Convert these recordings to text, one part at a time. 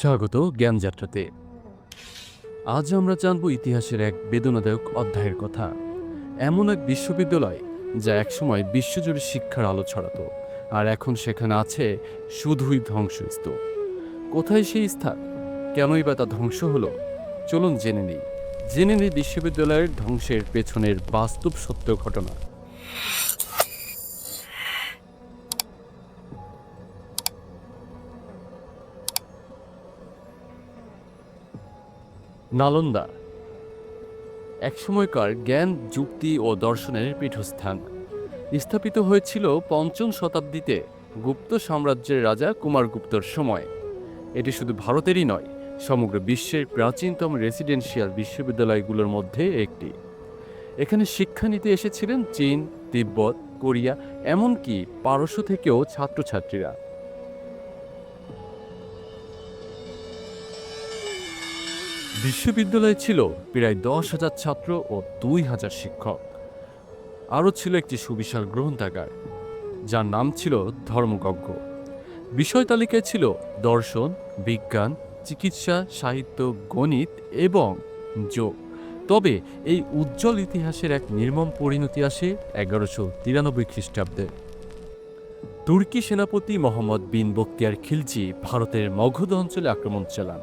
স্বাগত জ্ঞানযাত্রাতে। আজ আমরা জানব ইতিহাসের এক বেদনাদায়ক অধ্যায়ের কথা। এমন এক বিশ্ববিদ্যালয় যা একসময় বিশ্বজুড়ে শিক্ষার আলো ছড়াতো, আর এখন সেখানে আছে শুধুই ধ্বংসস্তূপ। কোথায় সেই স্থান? কেনই বা তা ধ্বংস হলো? চলুন জেনে নিই। জেনে নিই বিশ্ববিদ্যালয়ের ধ্বংসের পেছনের বাস্তব সত্য ঘটনা। নালন্দা। একসময়কার জ্ঞান, যুক্তি ও দর্শনের পীঠস্থান। স্থাপিত হয়েছিল পঞ্চম শতাব্দীতে গুপ্ত সাম্রাজ্যের রাজা কুমারগুপ্তর সময়। এটি শুধু ভারতেরই নয়, সমগ্র বিশ্বের প্রাচীনতম রেসিডেন্সিয়াল বিশ্ববিদ্যালয়গুলোর মধ্যে একটি। এখানে শিক্ষা নিতে এসেছিলেন চীন, তিব্বত, কোরিয়া, এমনকি পারস্য থেকেও ছাত্রছাত্রীরা। বিশ্ববিদ্যালয়ে ছিল প্রায় দশ হাজার ছাত্র ও দুই হাজার শিক্ষক। আরও ছিল একটি সুবিশাল গ্রন্থাগার, যার নাম ছিল ধর্মযজ্ঞ বিষয় তালিকায় ছিল দর্শন, বিজ্ঞান, চিকিৎসা, সাহিত্য, গণিত এবং যোগ। তবে এই উজ্জ্বল ইতিহাসের এক নির্মম পরিণতি আসে এগারোশো তিরানব্বই খ্রিস্টাব্দে। তুর্কি সেনাপতি মোহাম্মদ বিন বক্তিয়ার খিলজি ভারতের মগধ অঞ্চলে আক্রমণ চালান।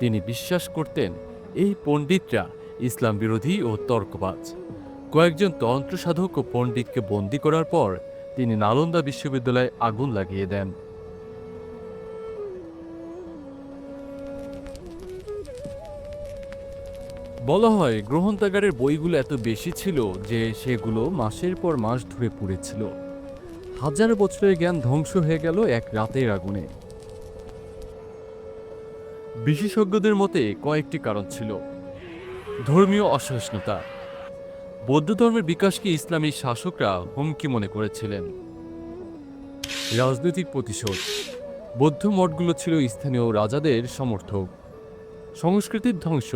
তিনি বিশ্বাস করতেন এই পণ্ডিতরা ইসলাম বিরোধী ও তর্কবাজ। কয়েকজন তন্ত্র সাধক ও পণ্ডিতকে বন্দী করার পর তিনি নালন্দা বিশ্ববিদ্যালয়ে আগুন লাগিয়ে দেন। বলা হয় গ্রন্থাগারের বইগুলো এত বেশি ছিল যে সেগুলো মাসের পর মাস ধরে পুড়েছিল হাজার বছরের জ্ঞান ধ্বংস হয়ে গেল এক রাতের আগুনে। বিশেষজ্ঞদের মতে কয়েকটি কারণ ছিল। ধর্মীয় অসহিষ্ণুতা। বৌদ্ধ ধর্মের বিকাশকে ইসলামী শাসকরা হুমকি মনে করেছিলেন। রাজনৈতিক প্রতিশোধ। বৌদ্ধ মঠগুলো ছিল স্থানীয় রাজাদের সমর্থক। সংস্কৃতির ধ্বংস।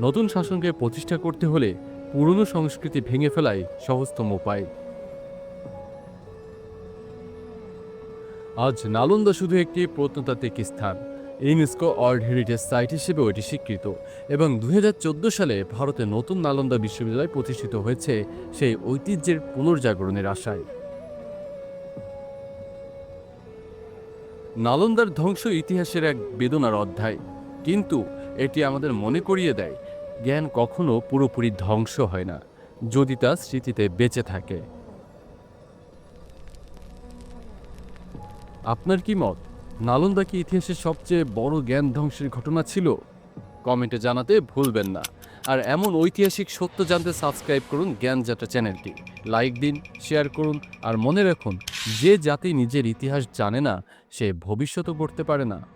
নতুন শাসনকে প্রতিষ্ঠা করতে হলে পুরনো সংস্কৃতি ভেঙে ফেলাই সহজতম উপায়। আজ নালন্দা শুধু একটি প্রত্নতাত্ত্বিক স্থান। ইউনেস্কো ওয়ার্ল্ড হেরিটেজ সাইট হিসেবে এটি স্বীকৃত এবং দু হাজার চোদ্দ সালে ভারতে নতুন নালন্দা বিশ্ববিদ্যালয় প্রতিষ্ঠিত হয়েছে সেই ঐতিহ্যের পুনর্জাগরণের আশায়। নালন্দার ধ্বংস ইতিহাসের এক বেদনার অধ্যায়, কিন্তু এটি আমাদের মনে করিয়ে দেয়, জ্ঞান কখনো পুরোপুরি ধ্বংস হয় না, যদি তা স্মৃতিতে বেঁচে থাকে। আপনার কি মত? নালন্দা কি ইতিহাসের সবচেয়ে বড় জ্ঞান ধ্বংসের ঘটনা ছিল, কমেন্টে জানাতে ভুলবেন না। আর এমন ঐতিহাসিক সত্য জানতে সাবস্ক্রাইব করুন জ্ঞান যাত্রা চ্যানেলটি। লাইক দিন, শেয়ার করুন, আর মনে রাখুন, যে জাতি নিজের ইতিহাস জানে না, সে ভবিষ্যতও করতে পারে না।